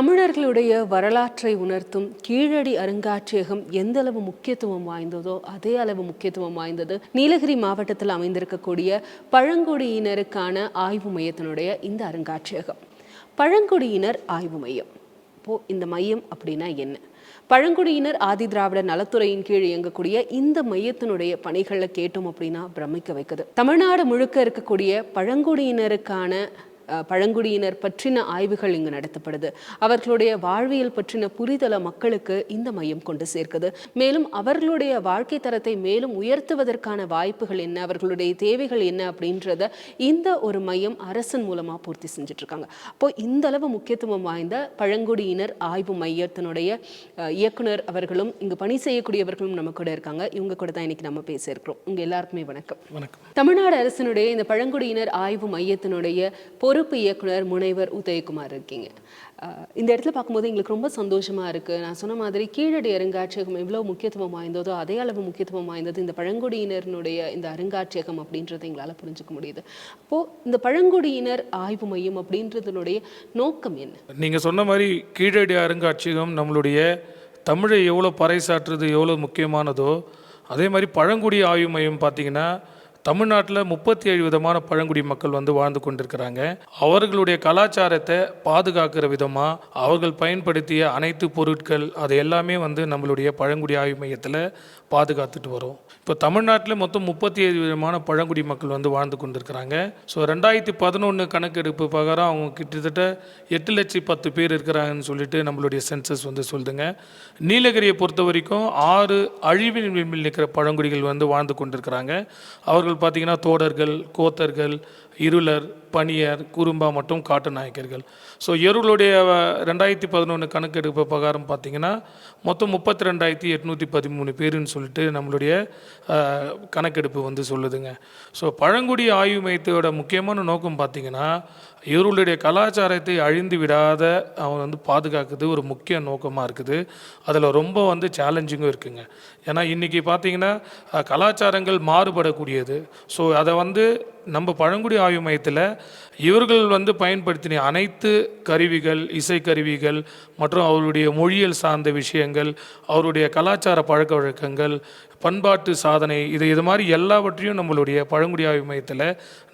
தமிழர்களுடைய வரலாற்றை உணர்த்தும் கீழடி அருங்காட்சியகம் எந்த அளவு முக்கியத்துவம் வாய்ந்ததோ அதே அளவு முக்கியத்துவம் வாய்ந்தது. நீலகிரி மாவட்டத்தில் அமைந்திருக்கக்கூடிய பழங்குடியினருக்கான ஆய்வு மையத்தினுடைய இந்த அருங்காட்சியகம். பழங்குடியினர் ஆய்வு மையம். இப்போ இந்த மையம் அப்படின்னா என்ன? பழங்குடியினர் ஆதி திராவிட நலத்துறையின் கீழ் இயங்கக்கூடிய இந்த மையத்தினுடைய பணிகளை கேட்டோம் அப்படின்னா பிரமிக்க வைக்குது. தமிழ்நாடு முழுக்க இருக்கக்கூடிய பழங்குடியினருக்கான பழங்குடியினர் பற்றின ஆய்வுகள் இங்கு நடத்தப்படுது. அவர்களுடைய வாழ்வியல் பற்றின புரிதலை மக்களுக்கு இந்த மையம் கொண்டு சேர்க்குது. மேலும் அவர்களுடைய வாழ்க்கை தரத்தை மேலும் உயர்த்துவதற்கான வாய்ப்புகள் என்ன அவர்களுடைய தேவைகள் என்ன அப்படின்றத இந்த ஒரு மையம் அரசின் மூலமா பூர்த்தி செஞ்சுட்டு இருக்காங்க அப்போ இந்த அளவு முக்கியத்துவம் வாய்ந்த பழங்குடியினர் ஆய்வு மையத்தினுடைய இயக்குனர் அவர்களும் இங்கு பணி செய்யக்கூடியவர்களும் நம்ம கூட இருக்காங்க. இவங்க கூட தான் இன்னைக்கு நம்ம பேச இருக்கிறோம். உங்க எல்லாருக்குமே வணக்கம். வணக்கம். தமிழ்நாடு அரசினுடைய இந்த பழங்குடியினர் ஆய்வு மையத்தினுடைய பொறுப்பு இயக்குனர் முனைவர் உதயகுமார் இருக்கீங்க. இந்த இடத்துல பார்க்கும்போது எங்களுக்கு ரொம்ப சந்தோஷமா இருக்கு. நான் சொன்ன மாதிரி கீழடி அருங்காட்சியகம் எவ்வளவு முக்கியத்துவம் வாய்ந்ததோ அதே அளவு முக்கியத்துவம் வாய்ந்தது இந்த பழங்குடியினருடைய இந்த அருங்காட்சியகம் அப்படின்றத எங்களால் புரிஞ்சுக்க முடியுது. அப்போ இந்த பழங்குடியினர் ஆய்வு மையம் அப்படின்றதுனுடைய நோக்கம் என்ன? நீங்கள் சொன்ன மாதிரி கீழடி அருங்காட்சியகம் நம்மளுடைய தமிழை எவ்வளோ பறைசாற்றுறது எவ்வளோ முக்கியமானதோ அதே மாதிரி பழங்குடி ஆய்வு மையம் பார்த்தீங்கன்னா தமிழ்நாட்டில் முப்பத்தி ஏழு விதமான பழங்குடி மக்கள் வந்து வாழ்ந்து கொண்டிருக்கிறாங்க. அவர்களுடைய கலாச்சாரத்தை பாதுகாக்கிற விதமாக அவர்கள் பயன்படுத்திய அனைத்து பொருட்கள் அது எல்லாமே வந்து நம்மளுடைய பழங்குடி ஆய்வு மையத்தில் பாதுகாத்துட்டு வரோம். இப்போ தமிழ்நாட்டில் மொத்தம் முப்பத்தி ஏழு விதமான பழங்குடி மக்கள் வந்து வாழ்ந்து கொண்டிருக்கிறாங்க. ஸோ ரெண்டாயிரத்தி பதினொன்று கணக்கெடுப்பு பிரகாரம் அவங்க கிட்டத்தட்ட எட்டு லட்சம் பத்து பேர் இருக்கிறாங்கன்னு சொல்லிட்டு நம்மளுடைய சென்சஸ் வந்து சொல்லுதுங்க. நீலகிரியை பொறுத்த வரைக்கும் ஆறு அழிவின் விளிம்பில் நிற்கிற பழங்குடிகள் வந்து வாழ்ந்து கொண்டிருக்கிறாங்க. அவர்கள் பார்த்தீங்கன்னா தோடர்கள் கோத்தர்கள் இருளர் பனியர் குறும்பா மற்றும் காட்டு நாயக்கர்கள். ஸோ எருளுடைய ரெண்டாயிரத்தி பதினொன்று கணக்கெடுப்பு பிரகாரம் பார்த்தீங்கன்னா மொத்தம் முப்பத்தி ரெண்டாயிரத்தி எட்நூற்றி பதிமூணு பேருன்னு சொல்லிட்டு நம்மளுடைய கணக்கெடுப்பு வந்து சொல்லுதுங்க. ஸோ பழங்குடி ஆய்வு மையத்தோட முக்கியமான நோக்கம் பார்த்தீங்கன்னா இவர்களுடைய கலாச்சாரத்தை அழிந்து விடாத அவன் வந்து பாதுகாக்கிறது ஒரு முக்கிய நோக்கமாக இருக்குது. அதில் ரொம்ப வந்து சேலஞ்சிங்கும் இருக்குங்க. ஏன்னா இன்றைக்கி பார்த்தீங்கன்னா கலாச்சாரங்கள் மாறுபடக்கூடியது. ஸோ அதை வந்து நம்ம பழங்குடி ஆய்வு மையத்தில் இவர்கள் வந்து பயன்படுத்தின அனைத்து கருவிகள் இசைக்கருவிகள் மற்றும் அவருடைய மொழியியல் சார்ந்த விஷயங்கள் அவருடைய கலாச்சார பழக்க வழக்கங்கள் பண்பாட்டு சாதனை இது இது மாதிரி எல்லாவற்றையும் நம்மளுடைய பழங்குடி ஆய்வு மையத்தில்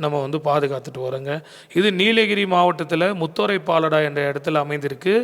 நம்ம வந்து பாதுகாத்துட்டு வரோங்க. இது நீலகிரி மாவட்டத்தில் முத்தோரை பாலடா என்ற இடத்துல அமைந்திருக்கு.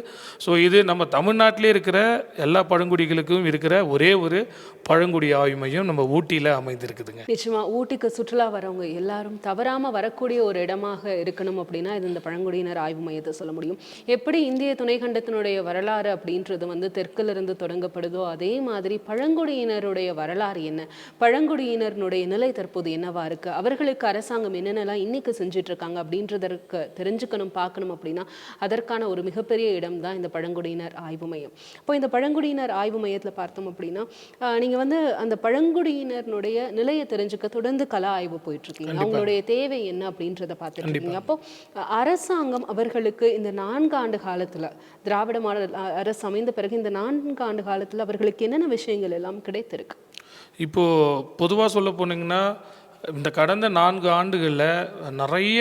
ஸோ இது நம்ம தமிழ்நாட்டிலே இருக்கிற எல்லா பழங்குடிகளுக்கும் இருக்கிற ஒரே ஒரு பழங்குடி ஆய்வு மையம் நம்ம ஊட்டியில் அமைந்திருக்குதுங்க. நிச்சயமாக ஊட்டிக்கு சுற்றுலா வரவங்க எல்லாரும் தவறாம வரக்கூடிய ஒரு இடமாக இருக்கணும் அப்படின்னா இது இந்த பழங்குடியினர் ஆய்வு மையத்தை சொல்ல முடியும். எப்படி இந்திய துணைக்கண்டத்தினுடைய வரலாறு அப்படின்றது வந்து தெற்குல இருந்து தொடங்கப்படுதோ அதே மாதிரி பழங்குடியினருடைய வரலாறு என்ன? பழங்குடியினருடைய நிலை தற்போது என்னவா இருக்கு? அவர்களுக்கு அரசாங்கம் என்னென்னலாம் இன்னைக்கு செஞ்சுட்டு இருக்காங்க அப்படின்றதற்கு தெரிஞ்சுக்கணும் பார்க்கணும் அப்படின்னா அதற்கான ஒரு மிகப்பெரிய இடம் தான் இந்த பழங்குடியினர் ஆய்வு மையம். இப்போ இந்த பழங்குடியினர் ஆய்வு மையத்தில் பார்த்தோம் அப்படின்னா ஆஹ் நீங்க வந்து அந்த பழங்குடியினருடைய நிலையை தெரிஞ்சுக்க தொடர்ந்து கலா ஆய்வு போயிட்டு இருக்கீங்க அவங்களுடைய தேவை என்ன அப்படின்றத பார்த்துட்டு இருக்கீங்க. அப்போ அரசாங்கம் அவர்களுக்கு இந்த நான்கு ஆண்டு காலத்துல திராவிட மாடல் அரசு அமைந்த பிறகு இந்த நான்கு ஆண்டு காலத்துல அவர்களுக்கு என்னென்ன விஷயங்கள் எல்லாம் கிடைத்திருக்கு? இப்போது பொதுவாக சொல்ல போனீங்கன்னா இந்த கடந்த நான்கு ஆண்டுகளில் நிறைய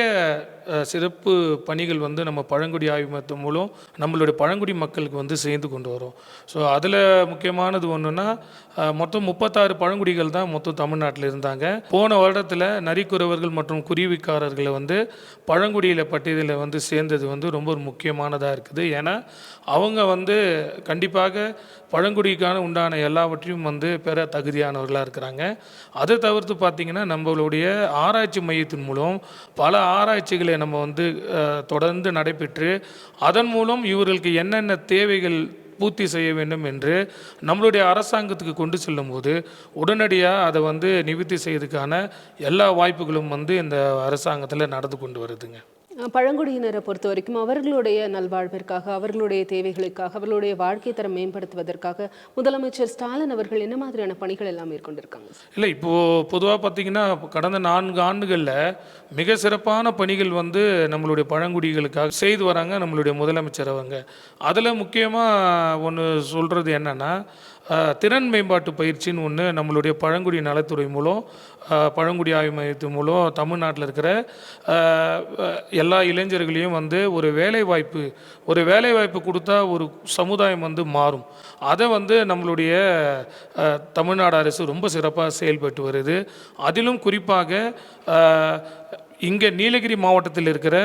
சிறப்பு பணிகள் வந்து நம்ம பழங்குடி ஆய்வு மையத்தின் மூலம் நம்மளுடைய பழங்குடி மக்களுக்கு வந்து சேர்ந்து கொண்டு வரோம். ஸோ அதில் முக்கியமானது ஒன்றுன்னா மொத்தம் முப்பத்தாறு பழங்குடிகள் தான் மொத்தம் தமிழ்நாட்டில் இருந்தாங்க. போன வருடத்தில் நரிக்குறவர்கள் மற்றும் குருவிக்காரர்களை வந்து பழங்குடியில் பட்டியலில் வந்து சேர்ந்தது வந்து ரொம்ப ஒரு முக்கியமானதாக இருக்குது. ஏன்னா அவங்க வந்து கண்டிப்பாக பழங்குடிக்கான உண்டான எல்லாவற்றையும் வந்து பெற தகுதியானவர்களாக இருக்கிறாங்க. அதை தவிர்த்து பார்த்திங்கன்னா நம்மளுடைய ஆராய்ச்சி மையத்தின் மூலம் பல ஆராய்ச்சிகளை நம்ம வந்து தொடர்ந்து நடைபெற்று அதன் மூலம் இவர்களுக்கு என்னென்ன தேவைகள் பூர்த்தி செய்ய வேண்டும் என்று நம்மளுடைய அரசாங்கத்துக்கு கொண்டு செல்லும்போது உடனடியாக அதை வந்து நிவர்த்தி செய்யறதுக்கான எல்லா வாய்ப்புகளும் வந்து இந்த அரசாங்கத்தில் நடந்து கொண்டு வருதுங்க. பழங்குடியினரை பொறுத்த வரைக்கும் அவர்களுடைய நல்வாழ்விற்காக அவர்களுடைய தேவைகளுக்காக அவர்களுடைய வாழ்க்கை தரம் மேம்படுத்துவதற்காக முதலமைச்சர் ஸ்டாலின் அவர்கள் என்ன மாதிரியான பணிகள் எல்லாம் மேற்கொண்டிருக்காங்க இல்லை இப்போது பொதுவாக பார்த்தீங்கன்னா கடந்த நான்கு ஆண்டுகளில் மிக சிறப்பான பணிகள் வந்து நம்மளுடைய பழங்குடிகளுக்காக செய்து வராங்க நம்மளுடைய முதலமைச்சர் அவங்க. அதில் முக்கியமாக ஒன்று சொல்கிறது என்னென்னா திறன் மேம்பாட்டு பயிற்சின்னு ஒன்று நம்மளுடைய பழங்குடி நலத்துறை மூலம் பழங்குடி ஆய்வு மையத்து மூலம் தமிழ்நாட்டில் இருக்கிற எல்லா இளைஞர்களையும் வந்து ஒரு வேலைவாய்ப்பு ஒரு வேலைவாய்ப்பு கொடுத்தா ஒரு சமுதாயம் வந்து மாறும். அதை வந்து நம்மளுடைய தமிழ்நாடு அரசு ரொம்ப சிறப்பாக செயல்பட்டு வருது. அதிலும் குறிப்பாக இங்கே நீலகிரி மாவட்டத்தில் இருக்கிற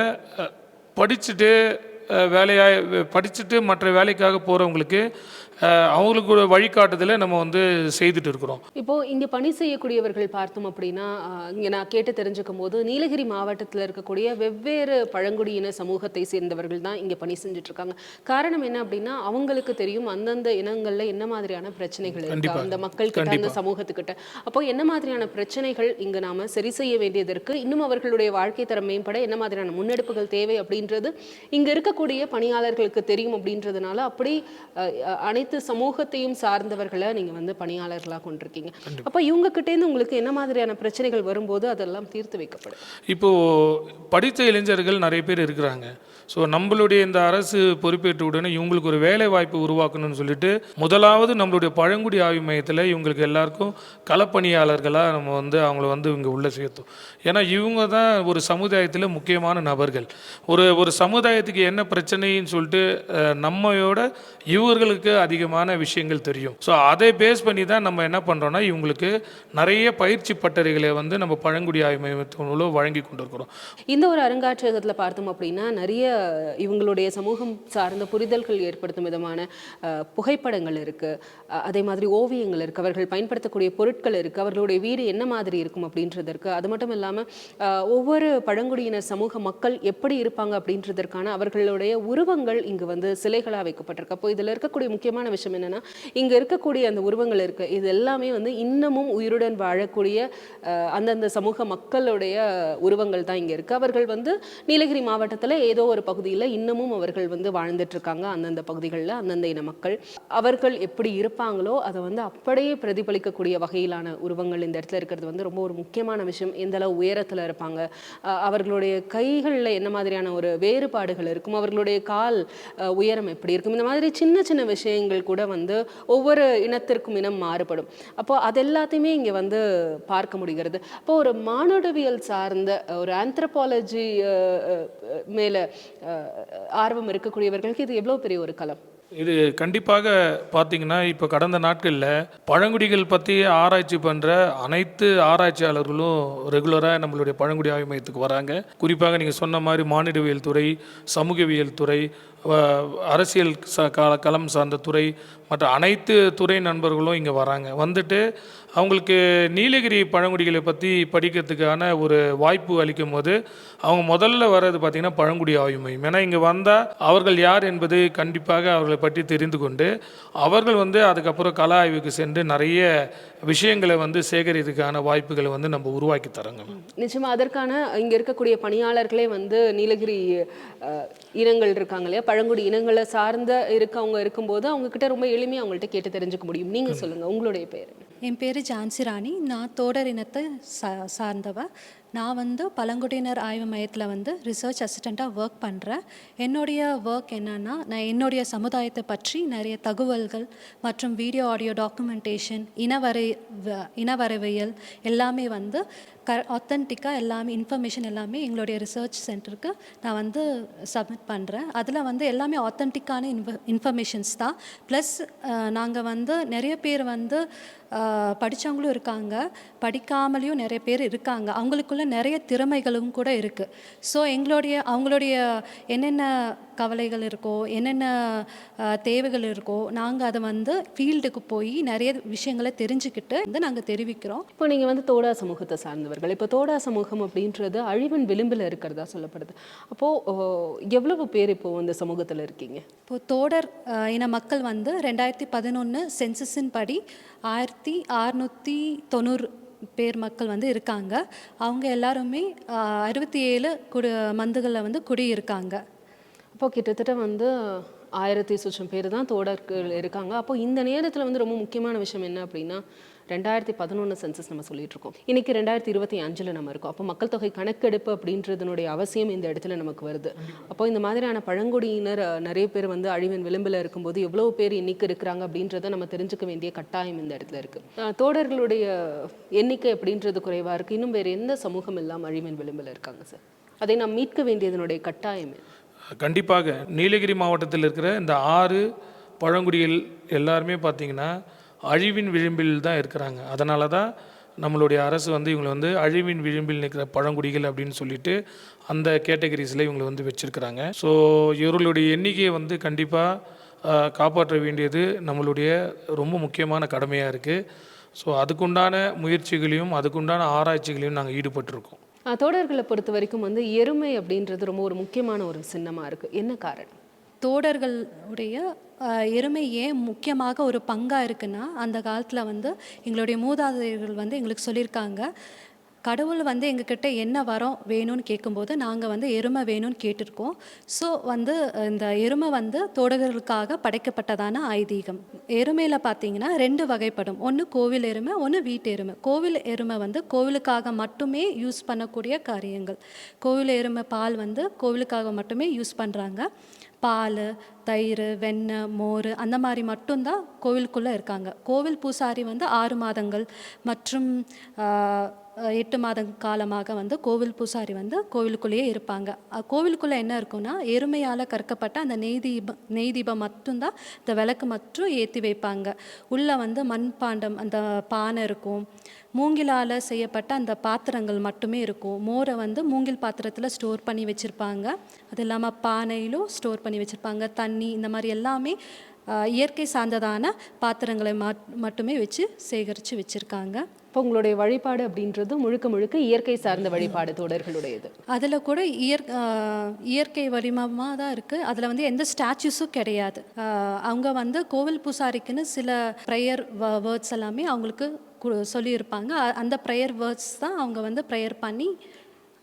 படிச்சுட்டு வேலையாக படிச்சுட்டு மற்ற வேலைக்காக போகிறவங்களுக்கு அவங்களுக்கு ஒரு வழிகாட்டுதலை நம்ம வந்து செய்துட்டு இருக்கிறோம் இப்போ இங்க பணி செய்யக்கூடியவர்கள் பார்த்தோம் அப்படின்னா இங்க நான் கேட்டு தெரிஞ்சுக்கும் போது நீலகிரி மாவட்டத்தில் இருக்கக்கூடிய வெவ்வேறு பழங்குடியின சமூகத்தை சேர்ந்தவர்கள் தான் இங்க பணி செஞ்சுட்டு இருக்காங்க காரணம் என்ன அப்படின்னா அவங்களுக்கு தெரியும் அந்தந்த இனங்கள்ல என்ன மாதிரியான பிரச்சனைகள் இருக்கு. அந்த மக்கள் கிட்ட அந்த. சமூகத்துக்கிட்ட அப்போ என்ன மாதிரியான பிரச்சனைகள் இங்க நாம சரி செய்ய வேண்டியது இருக்கு இன்னும் அவர்களுடைய வாழ்க்கை தரம் மேம்பட என்ன மாதிரியான முன்னெடுப்புகள் தேவை அப்படின்றது இங்க இருக்கக்கூடிய பணியாளர்களுக்கு தெரியும் அப்படின்றதுனால அப்படி அஹ், அனைத்து சமூகத்தையும் சார்ந்தவர்களை நீங்க வந்து பணியாளர்களா கொண்டிருக்கீங்க. அப்ப இவங்க கிட்ட இருந்து உங்களுக்கு என்ன மாதிரியான பிரச்சனைகள் வரும்போது அதெல்லாம் தீர்த்து வைக்கப்படும்? இப்போது படித்த இளைஞர்கள் நிறைய பேர் இருக்கிறாங்க. ஸோ நம்மளுடைய இந்த அரசு பொறுப்பேற்ற உடனே இவங்களுக்கு ஒரு வேலை வாய்ப்பு உருவாக்கணும்னு சொல்லிட்டு முதலாவது நம்மளுடைய பழங்குடி ஆய்வு மையத்தில் இவங்களுக்கு எல்லாருக்கும் களப்பணியாளர்களாக நம்ம வந்து அவங்கள வந்து இங்கே உள்ள சேர்த்தோம். ஏன்னா இவங்க தான் ஒரு சமுதாயத்தில் முக்கியமான நபர்கள். ஒரு ஒரு சமுதாயத்துக்கு என்ன பிரச்சனைன்னு சொல்லிட்டு நம்மையோட இவர்களுக்கு அதிகமான விஷயங்கள் தெரியும். ஸோ அதை பேஸ் பண்ணி தான் நம்ம என்ன பண்ணுறோம்னா இவங்களுக்கு நிறைய பயிற்சி பட்டறைகளை வந்து நம்ம பழங்குடி ஆய்வு மையத்தின் வழங்கி கொண்டிருக்கிறோம். இந்த ஒரு அருங்காட்சியகத்தில் பார்த்தோம் அப்படின்னா நிறைய இவங்களுடைய சமூகம் சார்ந்த புரிதல்கள் ஏற்படுத்தும் விதமான புகைப்படங்கள் இருக்கு. அதே மாதிரி ஓவியங்கள் இருக்கு. அவர்கள் பயன்படுத்தக்கூடிய பொருட்கள் இருக்கு. அவர்களுடைய வீடு என்ன மாதிரி இருக்கும் அப்படின்றது இருக்கு. அது மட்டும் இல்லாமல் ஒவ்வொரு பழங்குடியினர் சமூக மக்கள் எப்படி இருப்பாங்க அப்படின்றதற்கான அவர்களுடைய உருவங்கள் இங்கு வந்து சிலைகளாக வைக்கப்பட்டிருக்கு. அப்போ இதில் இருக்கக்கூடிய முக்கியமான விஷயம் என்னன்னா இங்க இருக்கக்கூடிய அந்த உருவங்கள் இருக்கு. இது எல்லாமே வந்து இன்னமும் உயிருடன் வாழக்கூடிய அந்தந்த சமூக மக்களுடைய உருவங்கள் தான் இங்க இருக்கு. அவர்கள் வந்து நீலகிரி மாவட்டத்துல ஏதோ ஒரு பகுதியில இன்னமும் அவர்கள் வந்து வாழ்ந்துட்டு இருக்காங்க அந்தந்த பகுதிகளில் அந்தந்த இன மக்கள். அவர்கள் எப்படி இருப்பாங்களோ அதை வந்து அப்படியே பிரதிபலிக்கக்கூடிய வகையிலான உருவங்கள் இந்த இடத்துல இருக்கிறது வந்து ரொம்ப ஒரு முக்கியமான விஷயம். எந்த அளவு உயரத்துல இருப்பாங்க அஹ், அவர்களுடைய கைகளில் என்ன மாதிரியான ஒரு வேறுபாடுகள் இருக்கும் அவர்களுடைய கால் உயரம் எப்படி இருக்கும் இந்த மாதிரி சின்ன சின்ன விஷயங்கள் கூட வந்து ஒவ்வொரு இனத்திற்கும் இனம் மாறுபடும். அப்போ அது எல்லாத்தையுமே இங்கே வந்து பார்க்க முடிகிறது. அப்போ ஒரு மானுடவியல் சார்ந்த ஒரு ஆந்த்ரபாலஜி மேலே ஆர்வம் இருக்கக்கூடியவர்களுக்கு இது எவ்வளவு பெரிய ஒரு களம்? இது கண்டிப்பாக பார்த்தீங்கன்னா இப்போ கடந்த நாட்களில் பழங்குடிகள் பற்றி ஆராய்ச்சி பண்ணுற அனைத்து ஆராய்ச்சியாளர்களும் ரெகுலராக நம்மளுடைய பழங்குடி ஆய்வு மையத்துக்கு வராங்க. குறிப்பாக நீங்கள் சொன்ன மாதிரி மானிடவியல் துறை சமூகவியல் துறை அரசியல் ச கால களம் சார்ந்த துறை மற்ற அனைத்து துறை நண்பர்களும் இங்கே வராங்க. வந்துட்டு அவங்களுக்கு நீலகிரி பழங்குடிகளை பற்றி படிக்கிறதுக்கான ஒரு வாய்ப்பு அளிக்கும் போது அவங்க முதல்ல வர்றது பார்த்திங்கன்னா பழங்குடி ஆய்வு மையம் ஏன்னா இங்கே வந்தால் அவர்கள் யார் என்பது கண்டிப்பாக அவர்களை பற்றி தெரிந்து கொண்டு அவர்கள் வந்து அதுக்கப்புறம் கல ஆய்வுக்கு சென்று நிறைய விஷயங்களை வந்து சேகரிக்கிறதுக்கான வாய்ப்புகளை வந்து நம்ம உருவாக்கி தரோங்க நிச்சயமா அதற்கான இங்க இருக்கக்கூடிய பணியாளர்களே வந்து நீலகிரி இனங்கள் இருக்காங்க இல்லையா? பழங்குடி இனங்களை சார்ந்த இருக்கவங்க இருக்கும்போது அவங்க கிட்ட ரொம்ப எளிமையா அவங்கள்ட்ட கேட்டு தெரிஞ்சுக்க முடியும். நீங்க சொல்லுங்க உங்களுடைய பேர்? என் பேர் ஜான்சி ராணி. நான் தோடர் இனத்தை சா சார்ந்தவ. நான் வந்து பழங்குடியினர் ஆய்வு மையத்தில் வந்து ரிசர்ச் அசிஸ்டண்ட்டாக ஒர்க் பண்ணுறேன் என்னுடைய ஒர்க் என்னன்னா நான் என்னுடைய சமுதாயத்தை பற்றி நிறைய தகவல்கள் மற்றும் வீடியோ ஆடியோ டாக்குமெண்டேஷன் இனவரை வ- இனவரவியல் எல்லாமே வந்து க ஒத்தன்டிக்காக எல்லாமே இன்ஃபர்மேஷன் எல்லாமே எங்களுடைய ரிசர்ச் சென்டருக்கு நான் வந்து சப்மிட் பண்ணுறேன் அதில் வந்து எல்லாமே ஆத்தென்டிக்கான இன்ஃப இன்ஃபர்மேஷன்ஸ் தான். ப்ளஸ் நாங்கள் வந்து நிறைய பேர் வந்து படித்தவங்களும் இருக்காங்க. படிக்காமலேயும் நிறைய பேர் இருக்காங்க. அவங்களுக்குள்ள நிறைய திறமைகளும் கூட இருக்குது ஸோ எங்களுடைய அவங்களுடைய என்னென்ன கவலைகள் இருக்கோ என்னென்ன தேவைகள் இருக்கோ நாங்கள் அதை வந்து ஃபீல்டுக்கு போய் நிறைய விஷயங்களை தெரிஞ்சுக்கிட்டு வந்து நாங்கள் தெரிவிக்கிறோம். இப்போ நீங்க வந்து தோடா சமூகத்தை சார்ந்தவர்கள் இப்போ தோடா சமூகம் அப்படின்றது அழிவின் விளிம்பில் இருக்கிறதா சொல்லப்படுது. அப்போ ஓ, எவ்வளவு பேர் இப்போ இந்த சமூகத்துல இருக்கீங்க? இப்போ தோடர் இன மக்கள் வந்து ரெண்டாயிரத்தி பதினொன்று சென்சஸின் படி ஆயிரத்தி அறுநூற்றி தொண்ணூறு பேர் மக்கள் வந்து இருக்காங்க. அவங்க எல்லாருமே அறுபத்தி ஏழு குடி மந்துகளில் வந்து குடியிருக்காங்க. அப்போ கிட்டத்தட்ட வந்து ஆயிரத்தி சுற்றம் பேர் தான் தோடர்கள் இருக்காங்க. அப்போ இந்த நேரத்தில் வந்து ரொம்ப முக்கியமான விஷயம் என்ன அப்படின்னா ரெண்டாயிரத்தி பதினொன்று சென்சஸ் நம்ம சொல்லிட்டு இருக்கோம். இன்னைக்கு ரெண்டாயிரத்தி இருபத்தி அஞ்சில் நம்ம இருக்கோம். அப்போ மக்கள் தொகை கணக்கெடுப்பு அப்படின்றதுனுடைய அவசியம் இந்த இடத்துல நமக்கு வருது. அப்போ இந்த மாதிரியான பழங்குடியினர் நிறைய பேர் வந்து அழிவின் விளிம்பில் இருக்கும்போது எவ்வளோ பேர் இன்னைக்கு இருக்கிறாங்க அப்படின்றத நம்ம தெரிஞ்சுக்க வேண்டிய கட்டாயம் இந்த இடத்துல இருக்கு. தோடர்களுடைய எண்ணிக்கை அப்படின்றது குறைவா இருக்கு. இன்னும் வேறு எந்த சமூகம் இல்லாமல் அழிவின் விளிம்பில் இருக்காங்க சார்? அதை நாம் மீட்க வேண்டியதனுடைய கட்டாயம் கண்டிப்பாக நீலகிரி மாவட்டத்தில் இருக்கிற இந்த ஆறு பழங்குடிகள் எல்லாருமே பார்த்தீங்கன்னா அழிவின் விளிம்பில் தான் இருக்கிறாங்க. அதனால தான் நம்மளுடைய அரசு வந்து இவங்களை வந்து அழிவின் விளிம்பில் நிற்கிற பழங்குடிகள் அப்படின்னு சொல்லிட்டு அந்த கேட்டகரிஸில் இவங்களை வந்து வச்சுருக்கிறாங்க. ஸோ இவர்களுடைய எண்ணிக்கையை வந்து கண்டிப்பாக காப்பாற்ற வேண்டியது நம்மளுடைய ரொம்ப முக்கியமான கடமையாக இருக்குது ஸோ அதுக்குண்டான முயற்சிகளையும் அதுக்குண்டான ஆராய்ச்சிகளையும் நாங்கள் ஈடுபட்டிருக்கோம். தோடர்களை பொறுத்த வரைக்கும் வந்து எருமை அப்படின்றது ரொம்ப ஒரு முக்கியமான ஒரு சின்னமாக இருக்குது என்ன காரணம்? தோடர்களுடைய எருமை ஏன் முக்கியமாக ஒரு பங்காக இருக்குன்னா அந்த காலத்தில் வந்து எங்களுடைய மூதாதையர்கள் வந்து எங்களுக்கு சொல்லியிருக்காங்க. கடவுள் வந்து எங்ககிட்ட என்ன வரம் வேணும்னு கேட்கும்போது நாங்கள் வந்து எருமை வேணும்னு கேட்டிருக்கோம். ஸோ வந்து இந்த எருமை வந்து தோடர்களுக்காக படைக்கப்பட்டதான ஐதீகம். எருமையில் பார்த்தீங்கன்னா ரெண்டு வகைப்படும். ஒன்று கோவில் எருமை ஒன்று வீட்டு எருமை. கோவில் எருமை வந்து கோவிலுக்காக மட்டுமே யூஸ் பண்ணக்கூடிய காரியங்கள். கோவில் எருமை பால் வந்து கோவிலுக்காக மட்டுமே யூஸ் பண்ணுறாங்க பால் தயிர் வெண்ணெய் மோர் அந்த மாதிரி மட்டும்தான் கோவிலுக்குள்ளே இருக்காங்க. கோவில் பூசாரி வந்து ஆறு மாதங்கள் மற்றும் எட்டு மாத காலமாக வந்து கோவில் பூசாரி வந்து கோவிலுக்குள்ளேயே இருப்பாங்க. கோவிலுக்குள்ளே என்ன இருக்கும்னா எருமையால் கற்கப்பட்ட அந்த நெய் தீபம் நெய் தீபம் மட்டும்தான் இந்த விளக்கு மட்டும் ஏற்றி வைப்பாங்க. உள்ளே வந்து மண்பாண்டம் அந்த பானை இருக்கும். மூங்கிலால் செய்யப்பட்ட அந்த பாத்திரங்கள் மட்டுமே இருக்கும். மோரை வந்து மூங்கில் பாத்திரத்தில் ஸ்டோர் பண்ணி வச்சுருப்பாங்க. அது இல்லாமல் பானையிலும் ஸ்டோர் பண்ணி வச்சுருப்பாங்க. தண்ணி இந்த மாதிரி எல்லாமே இயற்கை சார்ந்ததான பாத்திரங்களை மட் மட்டுமே வச்சு சேகரித்து வச்சுருக்காங்க. இப்போ உங்களுடைய வழிபாடு அப்படின்றது முழுக்க முழுக்க இயற்கை சார்ந்த வழிபாடு தோடர்களுடையது அதில் கூட இயற் இயற்கை வடிவமாக தான் இருக்குது அதில் வந்து எந்த ஸ்டாச்சுஸும் கிடையாது. அவங்க வந்து கோவில் பூசாரிக்குன்னு சில ப்ரேயர் வேர்ட்ஸ் எல்லாமே அவங்களுக்கு சொல்லியிருப்பாங்க. அந்த ப்ரேயர் வேர்ட்ஸ் தான் அவங்க வந்து ப்ரேயர் பண்ணி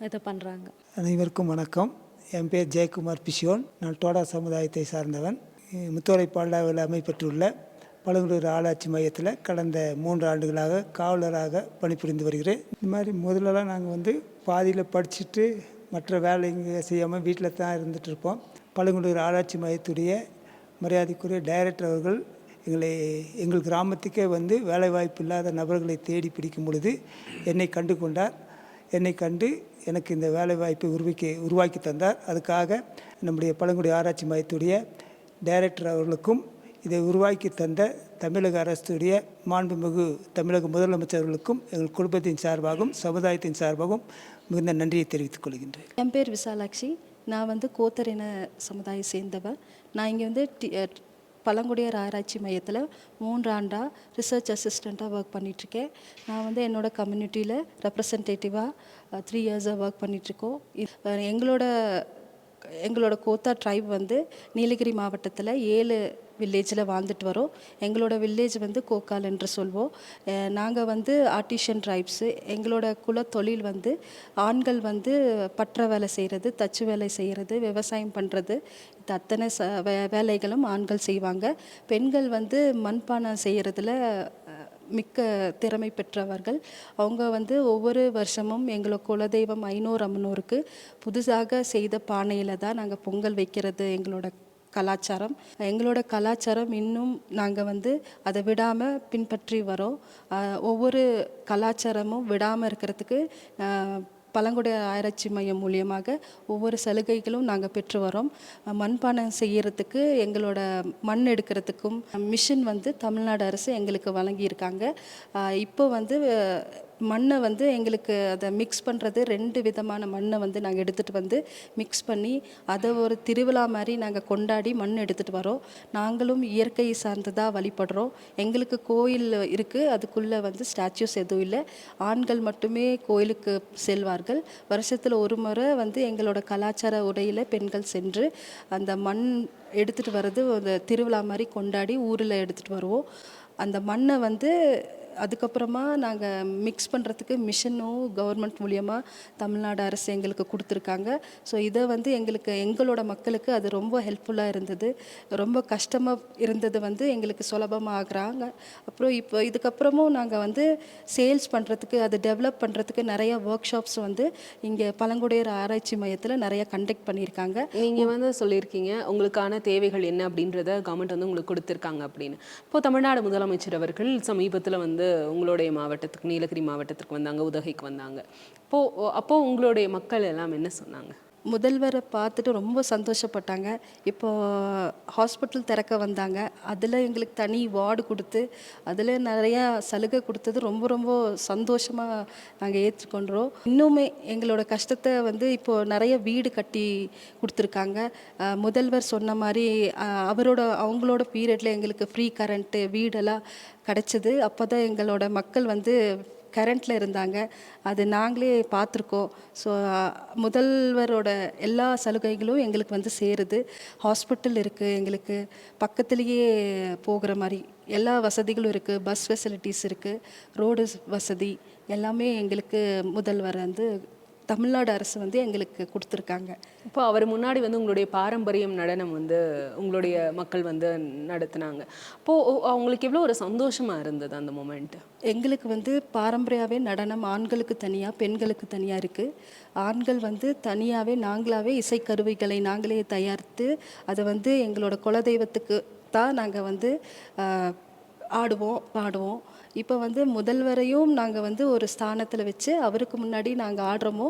இது பண்ணுறாங்க அனைவருக்கும் வணக்கம். என் பேர் ஜெயக்குமார் பிஷியோன் நான் டோடா சமுதாயத்தை சார்ந்தவன். முத்தோலை பாண்டாவில் அமைப்பெற்றுள்ள பழங்குடியினர் ஆராய்ச்சி மையத்தில் கடந்த மூன்று ஆண்டுகளாக காவலராக பணிபுரிந்து வருகிறேன். இந்த மாதிரி முதல்லலாம் நாங்கள் வந்து பாதியில் படிச்சுட்டு மற்ற வேலைங்க செய்யாமல் வீட்டில் தான் இருந்துகிட்ருப்போம் இருப்போம். ஆராய்ச்சி மையத்துடைய மரியாதைக்குரிய டைரக்டர் அவர்கள் எங்களை எங்கள் கிராமத்துக்கே வந்து வேலைவாய்ப்பு இல்லாத நபர்களை தேடி பிடிக்கும் பொழுது என்னை கண்டு கொண்டார். என்னை கண்டு எனக்கு இந்த வேலைவாய்ப்பை உருவாக்கி உருவாக்கி தந்தார். அதுக்காக நம்முடைய பழங்குடி ஆராய்ச்சி மையத்துடைய டைரக்டர் அவர்களுக்கும் இதை உருவாக்கி தந்த தமிழக அரசுடைய மாண்புமிகு தமிழக முதலமைச்சர்களுக்கும் எங்கள் குடும்பத்தின் சார்பாகவும் சமுதாயத்தின் சார்பாகவும் மிகுந்த நன்றியை தெரிவித்துக் கொள்கின்றேன். என் பேர் விசாலாட்சி. நான் வந்து கோத்தரின சமுதாயம் சேர்ந்தவ நான் இங்கே வந்து டி பழங்குடியர் ஆராய்ச்சி மையத்தில் மூன்று ஆண்டாக ரிசர்ச் அசிஸ்டண்ட்டாக ஒர்க் பண்ணிகிட்ருக்கேன் நான் வந்து என்னோடய கம்யூனிட்டியில் ரெப்ரசன்டேட்டிவாக த்ரீ இயர்ஸாக ஒர்க் பண்ணிகிட்ருக்கோம் எங்களோட எங்களோட கோத்தா ட்ரைப் வந்து நீலகிரி மாவட்டத்தில் ஏழு வில்லேஜில் வாழ்ந்துட்டு வரோம். எங்களோட வில்லேஜ் வந்து கோக்கால் என்று சொல்வோம். நாங்கள் வந்து ஆர்டிஷியன் ட்ரைப்ஸு எங்களோட குல தொழில் வந்து ஆண்கள் வந்து பற்ற வேலை செய்கிறது தச்சு வேலை செய்கிறது விவசாயம் பண்ணுறது இது அத்தனை ச வே வேலைகளும் ஆண்கள் செய்வாங்க. பெண்கள் வந்து மண்பானை செய்கிறதுல மிக்க திறமை பெற்றவர்கள். அவங்க வந்து ஒவ்வொரு வருஷமும் எங்களோட குலதெய்வம் ஐநூறு அம்மனூருக்கு புதுசாக செய்த பானையில் தான் நாங்கள் பொங்கல் வைக்கிறது எங்களோட கலாச்சாரம். எங்களோட கலாச்சாரம் இன்னும் நாங்கள் வந்து அதை விடாமல் பின்பற்றி வரோம். ஒவ்வொரு கலாச்சாரமும் விடாமல் இருக்கிறதுக்கு பழங்குடி ஆராய்ச்சி மையம் மூலியமாக ஒவ்வொரு சலுகைகளும் நாங்கள் பெற்று வரோம். அஹ் மண்பானை செய்கிறதுக்கு எங்களோட மண் எடுக்கிறதுக்கும் மிஷின் வந்து தமிழ்நாடு அரசு எங்களுக்கு வழங்கியிருக்காங்க. இப்போ வந்து மண்ணை வந்து எங்களுக்கு அதை மிக்ஸ் பண்ணுறது ரெண்டு விதமான மண்ணை வந்து நாங்கள் எடுத்துகிட்டு வந்து மிக்ஸ் பண்ணி அதை ஒரு திருவிழா மாதிரி நாங்கள் கொண்டாடி மண் எடுத்துகிட்டு வரோம். நாங்களும் இயற்கை சார்ந்ததாக வழிபடுறோம். எங்களுக்கு கோயில் இருக்குது அதுக்குள்ளே வந்து ஸ்டாச்சுஸ் எதுவும் இல்லை. ஆண்கள் மட்டுமே கோயிலுக்கு செல்வார்கள். வருஷத்தில் ஒரு முறை வந்து எங்களோட கலாச்சார உடையில் பெண்கள் சென்று அந்த மண் எடுத்துகிட்டு வர்றது ஒரு திருவிழா மாதிரி கொண்டாடி ஊரில் எடுத்துகிட்டு வருவோம். அந்த மண்ணை வந்து அதுக்கப்புறமா நாங்கள் மிக்ஸ் பண்ணுறதுக்கு மிஷினும் கவர்மெண்ட் மூலியமாக தமிழ்நாடு அரசு எங்களுக்கு கொடுத்துருக்காங்க. ஸோ இதை வந்து எங்களுக்கு எங்களோட மக்களுக்கு அது ரொம்ப ஹெல்ப்ஃபுல்லாக இருந்தது. ரொம்ப கஷ்டமாக இருந்தது வந்து எங்களுக்கு சுலபமாக ஆகிறாங்க. அப்புறம் இப்போ இதுக்கப்புறமும் நாங்கள் வந்து சேல்ஸ் பண்ணுறதுக்கு அது டெவலப் பண்ணுறதுக்கு நிறைய ஒர்க் ஷாப்ஸ் வந்து இங்கே பழங்குடியர் ஆராய்ச்சி மையத்தில் நிறைய கண்டக்ட் பண்ணியிருக்காங்க. நீங்கள் வந்து சொல்லியிருக்கீங்க உங்களுக்கான தேவைகள் என்ன அப்படின்றத கவர்மெண்ட் வந்து உங்களுக்கு கொடுத்துருக்காங்க அப்படின்னு. இப்போ தமிழ்நாடு முதலமைச்சர் அவர்கள் சமீபத்தில் வந்து உங்களுடைய மாவட்டத்துக்கு நீலகிரி மாவட்டத்திற்கு வந்தாங்க உதகைக்கு வந்தாங்க. அப்போ அப்போ உங்களுடைய மக்கள் எல்லாம் என்ன சொன்னாங்க? முதல்வரை பார்த்துட்டு ரொம்ப சந்தோஷப்பட்டாங்க. இப்போ ஹாஸ்பிட்டல் திறக்க வந்தாங்க. அதில் எங்களுக்கு தனி வார்டு கொடுத்து அதில் நிறையா சலுகை கொடுத்தது ரொம்ப ரொம்ப சந்தோஷமாக நாங்கள் ஏற்றுக்கொண்டோம். இன்னுமே எங்களோட கஷ்டத்தை வந்து இப்போது நிறைய வீடு கட்டி கொடுத்துருக்காங்க. முதல்வர் சொன்ன மாதிரி அவரோட அவங்களோட பீரியடில் எங்களுக்கு ஃப்ரீ கரண்ட்டு வீடெல்லாம் கிடச்சிது. அப்போ தான் எங்களோட மக்கள் வந்து கரண்ட்டில் இருந்தாங்க. அது நாங்களே பார்த்துருக்கோம். ஸோ முதல்வரோட எல்லா சலுகைகளும் எங்களுக்கு வந்து சேருது. ஹாஸ்பிட்டல் இருக்குது எங்களுக்கு பக்கத்துலேயே போகிற மாதிரி எல்லா வசதிகளும் இருக்குது பஸ் ஃபெசிலிட்டிஸ் இருக்குது ரோடு வசதி எல்லாமே எங்களுக்கு முதல்வர் வந்து தமிழ்நாடு அரசு வந்து எங்களுக்கு கொடுத்துருக்காங்க. இப்போ அவர் முன்னாடி வந்து உங்களுடைய பாரம்பரியம் நடனம் வந்து உங்களுடைய மக்கள் வந்து நடத்துனாங்க. அப்போ அவங்களுக்கு எவ்வளோ ஒரு சந்தோஷமா இருந்தது அந்த மொமெண்ட் எங்களுக்கு வந்து பாரம்பரியாவே நடனம் ஆண்களுக்கு தனியாக பெண்களுக்கு தனியாக இருக்குது ஆண்கள் வந்து தனியாகவே நாங்களாகவே இசைக்கருவிகளை நாங்களே தயாரித்து அதை வந்து எங்களோட குலதெய்வத்துக்கு தான் நாங்கள் வந்து ஆடுவோம் பாடுவோம். இப்போ வந்து முதல்வரையும் நாங்கள் வந்து ஒரு ஸ்தானத்தில் வச்சு அவருக்கு முன்னாடி நாங்கள் ஆடுறோமோ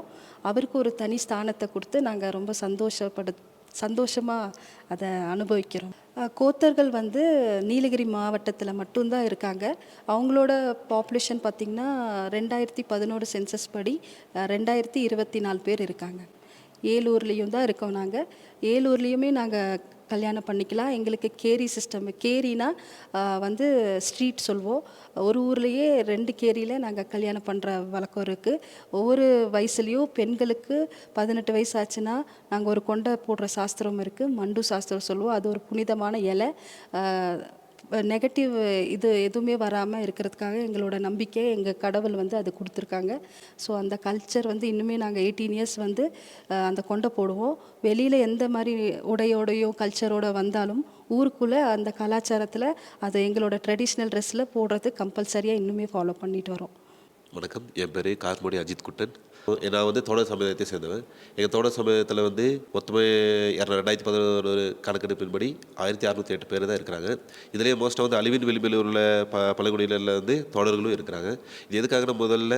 அவருக்கு ஒரு தனி ஸ்தானத்தை கொடுத்து நாங்கள் ரொம்ப சந்தோஷப்படு சந்தோஷமாக அதை அனுபவிக்கிறோம். கோத்தர்கள் வந்து நீலகிரி மாவட்டத்தில் மட்டும்தான் இருக்காங்க. அவங்களோட பாப்புலேஷன் பார்த்திங்கன்னா ரெண்டாயிரத்தி பதினோரு சென்சஸ் படி ரெண்டாயிரத்தி இருபத்தி நாலு பேர் இருக்காங்க. ஏலூர்லேயும் தான் இருக்கோம் நாங்கள் ஏலூர்லேயுமே நாங்கள் கல்யாணம் பண்ணிக்கலாம். எங்களுக்கு கேரி சிஸ்டம் கேரினா வந்து ஸ்ட்ரீட் சொல்வோம். ஒரு ஊர்லேயே ரெண்டு கேரியில் நாங்கள் கல்யாணம் பண்ணுற வழக்கம் இருக்குது ஒவ்வொரு வயசுலேயும் பெண்களுக்கு பதினெட்டு வயசு ஆச்சுன்னா நாங்கள் ஒரு கொண்டை போடுற சாஸ்திரம் இருக்குது மண்டு சாஸ்திரம் சொல்லுவோம் அது ஒரு புனிதமான இலை. நெகட்டிவ் இது எதுவுமே வராமல் இருக்கிறதுக்காக எங்களோட நம்பிக்கை எங்கள் கடவுள் வந்து அது கொடுத்துருக்காங்க. ஸோ அந்த கல்ச்சர் வந்து இன்னுமே நாங்கள் எயிட்டீன் இயர்ஸ் வந்து அந்த கொண்டை போடுவோம். வெளியில் எந்த மாதிரி உடையோடையோ கல்ச்சரோட வந்தாலும் ஊருக்குள்ளே அந்த கலாச்சாரத்தில் அதை எங்களோட ட்ரெடிஷ்னல் ட்ரெஸ்ஸில் போடுறது கம்பல்சரியாக இன்னுமே ஃபாலோ பண்ணிட்டு வரோம். வணக்கம். என் பேர் கார்மோடி அஜித் குட்டன். நான் வந்து தோழர் சமுதாயத்தை சேர்ந்தவன். எங்கள் தோழர் சமுதாயத்தில் வந்து மொத்தமே இரநூ ரெண்டாயிரத்தி பதினோரு கணக்கெடுப்பின்படி ஆயிரத்தி அறநூற்றி எட்டு பேர் தான் இருக்கிறாங்க. இதுலேயே மோஸ்ட்டாக வந்து அழிவின் விளிம்பில் உள்ள ப பழங்குடியினரில் வந்து தோழர்களும் இருக்கிறாங்க. இது எதுக்காக முதல்ல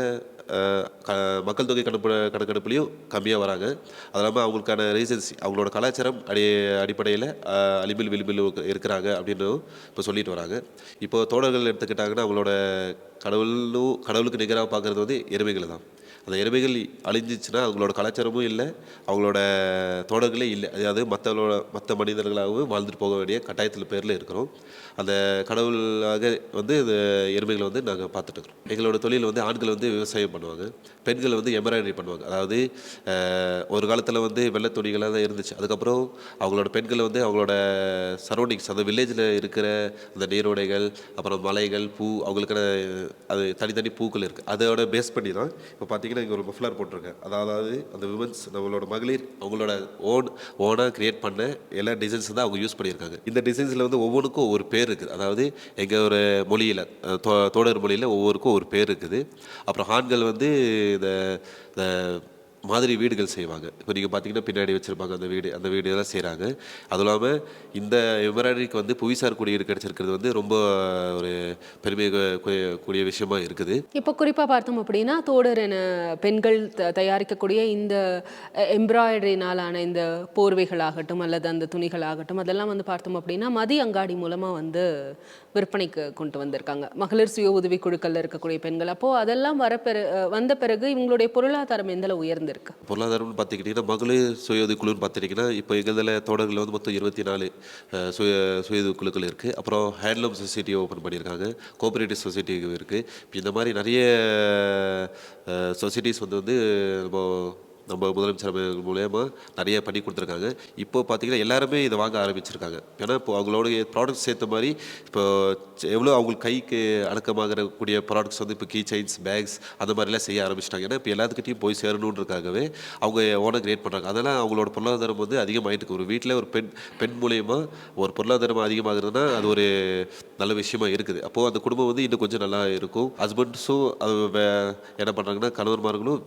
க மக்கள் தொகை கணப்பு கணக்கெடுப்புலையும் கம்மியாக வராங்க. அது இல்லாமல் அவங்களுக்கான ரீசன்ஸ் அவங்களோட கலாச்சாரம் அடி அடிப்படையில் அழிவில் விளிம்பில் இருக்கிறாங்க அப்படின்னு இப்போ சொல்லிட்டு வராங்க. இப்போ தோழர்கள் எடுத்துக்கிட்டாங்கன்னா அவங்களோட கடவுளும் கடவுளுக்கு நிகராக பார்க்குறது வந்து எருமைகள் தான் அந்த எருமைகள் அழிஞ்சிச்சுன்னா அவங்களோட கலாச்சாரமும் இல்லை அவங்களோட தோடர்களே இல்லை. அதாவது மற்றவங்களோட மற்ற மனிதர்களாகவும் வாழ்ந்துட்டு போக வேண்டிய கட்டாயத்தில் பேரில் இருக்கிறோம். அந்த கடவுளாக வந்து இந்த எருமைகளை வந்து நாங்கள் பார்த்துட்டு இருக்கிறோம். எங்களோட தொழில் வந்து ஆண்கள் வந்து விவசாயம் பண்ணுவாங்க பெண்கள் வந்து எம்ப்ராய்டரி பண்ணுவாங்க. அதாவது ஒரு காலத்தில் வந்து வெள்ளை துணிகளாக தான் இருந்துச்சு. அதுக்கப்புறம் அவங்களோட பெண்கள் வந்து அவங்களோட சரௌண்டிங்ஸ் அந்த வில்லேஜில் இருக்கிற அந்த நீரோடைகள் அப்புறம் மலைகள் பூ அவங்களுக்கான அது தனித்தனி பூக்கள் இருக்குது அதோட பேஸ் பண்ணி தான் இப்போ பார்த்திங்கன்னா இங்கே ஒரு மஃப்ளர் போட்டிருக்கேன் அதாவது அந்த விமன்ஸ் நம்மளோட மகளிர் அவங்களோட ஓன் ஓனாக கிரியேட் பண்ண எல்லா டிசைன்ஸ் தான் அவங்க யூஸ் பண்ணியிருக்காங்க. இந்த டிசைன்ஸில் வந்து ஒவ்வொன்றுக்கும் ஒரு பேர் இருக்குது. அதாவது எங்கள் ஒரு மொழியில் தோடர் மொழியில் ஒவ்வொருக்கும் ஒரு பேர் இருக்குது. அப்புறம் ஆண்கள் வந்து இந்த மாதிரி வீடுகள் செய்வாங்க. இப்போ நீங்கள் பார்த்தீங்கன்னா பின்னாடி வச்சுருப்பாங்க அந்த வீடு அந்த வீடு எல்லாம் செய்கிறாங்க அதுவும் இல்லாமல் இந்த எம்ப்ராய்டரிக்கு வந்து புவிசார் குடியீடு கிடச்சிருக்கிறது வந்து ரொம்ப ஒரு பெருமை கூடிய விஷயமா இருக்குது. இப்போ குறிப்பாக பார்த்தோம் அப்படின்னா தோடர் என பெண்கள் த தயாரிக்கக்கூடிய இந்த எம்ப்ராய்டரினாலான இந்த போர்வைகளாகட்டும் அல்லது அந்த துணிகளாகட்டும் அதெல்லாம் வந்து பார்த்தோம் அப்படின்னா மதி அங்காடி மூலமாக வந்து விற்பனைக்கு கொண்டு வந்திருக்காங்க. மகளிர் சுய உதவி குழுக்களில் இருக்கக்கூடிய பெண்கள். அப்போது அதெல்லாம் வர பிற வந்த பிறகு இவங்களுடைய பொருளாதாரம் எந்தளவு உயர்ந்து உயர்ந்திருக்கு பொருளாதாரம்னு பார்த்துக்கிட்டிங்கன்னா மகளிர் சுய உதவிக்குழுன்னு பார்த்துட்டிங்கன்னா இப்போ எங்கள் தோடங்களில் வந்து மொத்தம் இருபத்தி நாலு சுய சுய உதவிக்குழுக்கள் இருக்குது அப்புறம் ஹேண்ட்லூம் சொசைட்டி ஓப்பன் பண்ணியிருக்காங்க. கோஆபரேட்டிவ் சொசைட்டி இருக்குது இப்போ இந்த மாதிரி நிறைய சொசைட்டிஸ் வந்து வந்து நம்ம நம்ம முதலமைச்சர் மூலயமா நிறைய பண்ணி கொடுத்துருக்காங்க. இப்போ பார்த்தீங்கன்னா எல்லாருமே இதை வாங்க ஆரம்பிச்சிருக்காங்க. ஏன்னா இப்போ அவங்களோட ப்ராடக்ட்ஸ் சேர்த்த மாதிரி இப்போ எவ்வளோ அவங்களுக்கு கைக்கு அடக்கமாகிற கூடிய ப்ராடக்ட்ஸ் வந்து இப்போ கீ செயின்ஸ் பேக்ஸ் அந்த மாதிரிலாம் செய்ய ஆரம்பிச்சிட்டாங்க. ஏன்னா இப்போ எல்லாத்துக்கிட்டையும் போய் சேரணுன்றக்காகவே அவங்க ஓனர் கிரியேட் பண்ணுறாங்க அதெல்லாம் அவங்களோட பொருளாதாரம் வந்து அதிகமாகிட்டு ஒரு வீட்டில் ஒரு பெண் பெண் மூலயமா ஒரு பொருளாதாரம் அதிகமாகிறதுனா அது ஒரு நல்ல விஷயமா இருக்குது. அப்போது அந்த குடும்பம் வந்து இன்னும் கொஞ்சம் நல்லா இருக்கும். ஹஸ்பண்ட்ஸும் அது வே என்ன பண்ணுறாங்கன்னா கணவன்மார்களும்